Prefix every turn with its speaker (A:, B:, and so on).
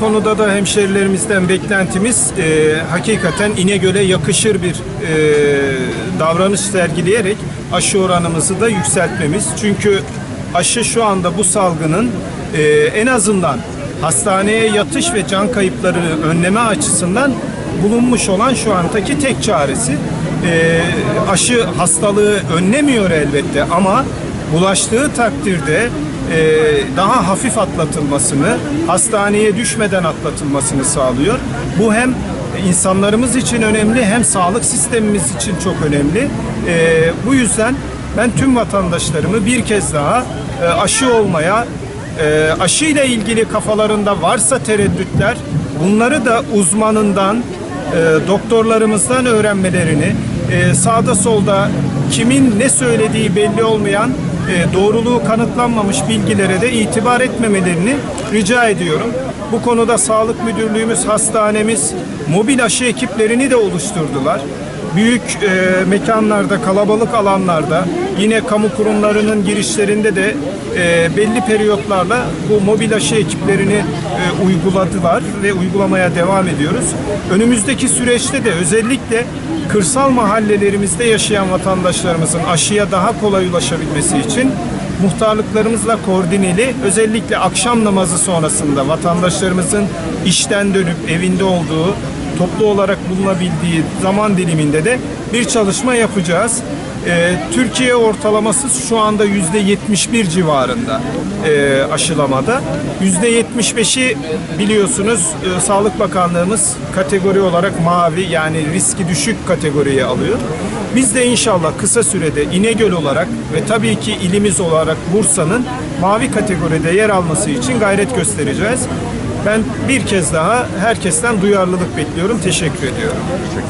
A: konuda da hemşerilerimizden beklentimiz e, hakikaten İnegöl'e yakışır bir e, davranış sergileyerek aşı oranımızı da yükseltmemiz. Çünkü aşı şu anda bu salgının e, en azından hastaneye yatış ve can kayıplarını önleme açısından bulunmuş olan şu andaki tek çaresi. E, aşı hastalığı önlemiyor elbette ama bulaştığı takdirde e, daha hafif atlatılmasını, hastaneye düşmeden atlatılmasını sağlıyor. Bu hem insanlarımız için önemli hem sağlık sistemimiz için çok önemli. E, bu yüzden ben tüm vatandaşlarımı bir kez daha e, aşı olmaya, e, aşı ile ilgili kafalarında varsa tereddütler, bunları da uzmanından, e, doktorlarımızdan öğrenmelerini, e, sağda solda kimin ne söylediği belli olmayan e, doğruluğu kanıtlanmamış bilgilere de itibar etmemelerini rica ediyorum. Bu konuda Sağlık Müdürlüğümüz, hastanemiz mobil aşı ekiplerini de oluşturdular. Büyük e, mekanlarda, kalabalık alanlarda, yine kamu kurumlarının girişlerinde de e, belli periyotlarla bu mobil aşı ekiplerini e, uyguladılar ve uygulamaya devam ediyoruz. Önümüzdeki süreçte de özellikle kırsal mahallelerimizde yaşayan vatandaşlarımızın aşıya daha kolay ulaşabilmesi için muhtarlıklarımızla koordineli özellikle akşam namazı sonrasında vatandaşlarımızın işten dönüp evinde olduğu toplu olarak bulunabildiği zaman diliminde de bir çalışma yapacağız. Ee, Türkiye ortalaması şu anda yüzde 71 civarında e, aşılamada. Yüzde 75'i biliyorsunuz e, Sağlık Bakanlığımız kategori olarak mavi yani riski düşük kategoriye alıyor. Biz de inşallah kısa sürede İnegöl olarak ve tabii ki ilimiz olarak Bursa'nın mavi kategoride yer alması için gayret göstereceğiz. Ben bir kez daha herkesten duyarlılık bekliyorum. Teşekkür ediyorum.